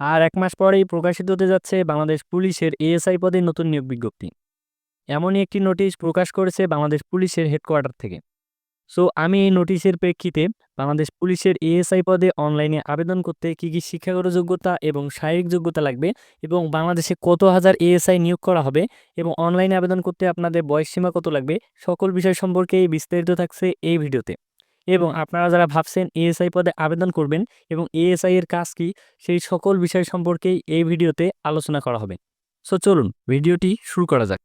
আর এক মাস পরেই প্রকাশিত হতে যাচ্ছে বাংলাদেশ পুলিশের এএসআই পদে নতুন নিয়োগ বিজ্ঞপ্তি। এমনই একটি নোটিশ প্রকাশ করেছে বাংলাদেশ পুলিশের হেডকোয়ার্টার থেকে। সো, আমি এই নোটিশের প্রেক্ষিতে বাংলাদেশ পুলিশের এএসআই পদে অনলাইনে আবেদন করতে কী কী শিক্ষাগত যোগ্যতা এবং শারীরিক যোগ্যতা লাগবে এবং বাংলাদেশে কত হাজার এএসআই নিয়োগ করা হবে এবং অনলাইনে আবেদন করতে আপনাদের বয়সসীমা কত লাগবে, সকল বিষয় সম্পর্কে বিস্তারিত থাকছে এই ভিডিওতে। এবং আপনারা যারা ভাবছেন এএসআই পদে আবেদন করবেন এবং এএসআই এর কাজ কি, সেই সকল বিষয় সম্পর্কেই এই ভিডিওতে আলোচনা করা হবে। সো চলুন ভিডিওটি শুরু করা যাক।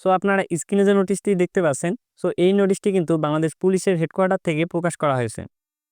সো আপনারা স্ক্রিনে যে নোটিশটি দেখতে পাচ্ছেন সো এই নোটিশটি কিন্তু বাংলাদেশ পুলিশের হেডকোয়ার্টার থেকে প্রকাশ করা হয়েছে।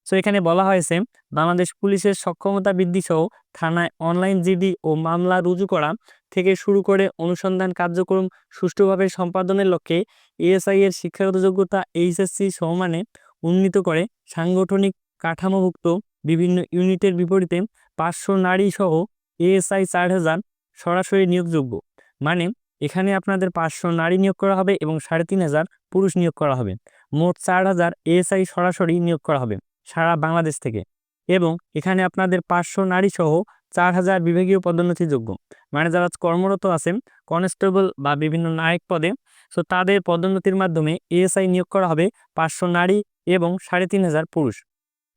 সো এখানে বলা হয়েছে, বাংলাদেশ পুলিশের সক্ষমতা বৃদ্ধি সহ থানায় অনলাইন জিডি ও মামলা রুজু করা থেকে শুরু করে অনুসন্ধান কার্যক্রম সুষ্ঠুভাবে সম্পাদনের লক্ষ্যে এএসআই এর শিক্ষাগত যোগ্যতা এইচএসসি সমমানে উন্নীত করে সাংগঠনিক কাঠামোভুক্ত বিভিন্ন ইউনিটের বিপরীতে পাঁচশো নারী সহ এএসআই চার হাজার সরাসরি নিয়োগযোগ্য। মানে এখানে আপনাদের পাঁচশো নারী নিয়োগ করা হবে এবং সাড়ে তিন হাজার পুরুষ নিয়োগ করা হবে। মোট চার হাজার এএসআই সরাসরি নিয়োগ করা হবে সারা বাংলাদেশ থেকে। এবং এখানে আপনাদের পাঁচশো নারী সহ চার হাজার বিভাগীয় পদোন্নতিযোগ্য। মানে যারা কর্মরত আছেন, কনস্টেবল বা বিভিন্ন নায়ক পদে, সো তাদের পদোন্নতির মাধ্যমে এএসআই নিয়োগ করা হবে পাঁচশো নারী এবং সাড়ে তিন হাজার পুরুষ।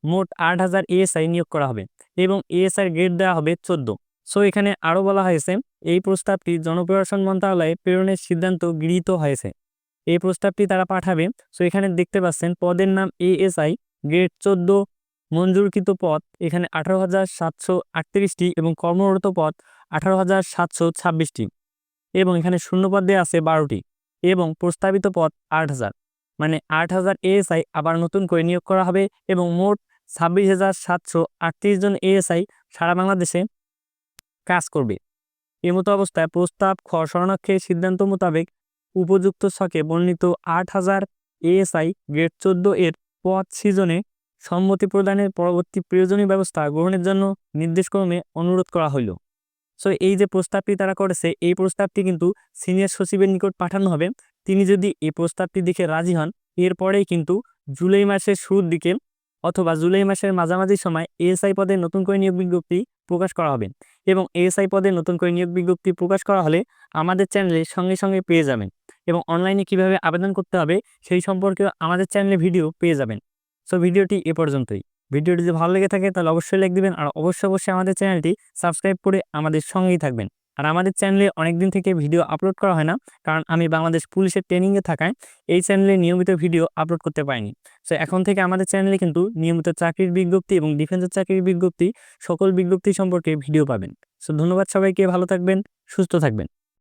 মোট আট হাজার এএসআই নিয়োগ করা হবে এবং এএসআই গ্রেড দেওয়া হবে চোদ্দ। সো এখানে আরও বলা হয়েছে, এই প্রস্তাবটি জনপ্রশাসন মন্ত্রণালয়ে প্রেরণের সিদ্ধান্ত গৃহীত হয়েছে। এই প্রস্তাবটি তারা পাঠাবে, সো এখানে দেখতে পাচ্ছেন, পদের নাম এএসআই, গ্রেড চোদ্দ মঞ্জুরকৃত পদ এখানে আঠারো হাজার সাতশো আটত্রিশটি এবং কর্মরত পদ আঠারো হাজার সাতশো ছাব্বিশটি এবং এখানে শূন্যপদ দেওয়া আছে বারোটি এবং প্রস্তাবিত পদ আট হাজার। মানে আট হাজার এএসআই আবার নতুন করে নিয়োগ করা হবে এবং মোট ছাব্বিশ হাজার সাতশো আটত্রিশ জন এএসআই সারা বাংলাদেশে কাজ করবে। এমতো অবস্থায় প্রস্তাব, খ শরণার্থীর সিদ্ধান্ত মোতাবেক উপযুক্ত ছকে বর্ণিত আট হাজার এএসআই গ্রেড চোদ্দ এর পদ সিজনে সম্মতি প্রদানের পরবর্তী প্রয়োজনীয় ব্যবস্থা গ্রহণের জন্য নির্দেশক্রমে অনুরোধ করা হইল। সো এই যে প্রস্তাবটি তারা করেছে, এই প্রস্তাবটি কিন্তু সিনিয়র সচিবের নিকট পাঠানো হবে। তিনি যদি এই প্রস্তাবটি দেখে রাজি হন, এরপরেই কিন্তু জুলাই মাসের শুরুর দিকে অথবা জুলাই মাসের মাঝামাঝি সময় এএসআই পদে নতুন করে নিয়োগ বিজ্ঞপ্তি প্রকাশ করা হবে। এবং এএসআই পদে নতুন করে নিয়োগ বিজ্ঞপ্তি প্রকাশ করা হলে আমাদের চ্যানেলে সঙ্গে সঙ্গে পেয়ে যাবেন। এবং অনলাইনে কীভাবে আবেদন করতে হবে সেই সম্পর্কে আমাদের চ্যানেলে ভিডিও পেয়ে যাবেন। সো ভিডিওটি এ পর্যন্তই। ভিডিওটি যদি ভালো লেগে থাকে, তাহলে অবশ্যই লাইক দিবেন আর অবশ্যই অবশ্যই আমাদের চ্যানেলটি সাবস্ক্রাইব করে আমাদের সঙ্গেই থাকবেন। আর আমাদের চ্যানেলে অনেক দিন থেকে ভিডিও আপলোড করা হয় না, কারণ আমি বাংলাদেশ পুলিশের ট্রেনিংয়ে থাকায় এই চ্যানেলে নিয়মিত ভিডিও আপলোড করতে পারিনি। সো এখন থেকে আমাদের চ্যানেলে কিন্তু নিয়মিত চাকরির বিজ্ঞপ্তি এবং ডিফেন্সের চাকরির বিজ্ঞপ্তি সকল বিজ্ঞপ্তি সম্পর্কে ভিডিও পাবেন। সো ধন্যবাদ সবাইকে, ভালো থাকবেন, সুস্থ থাকবেন।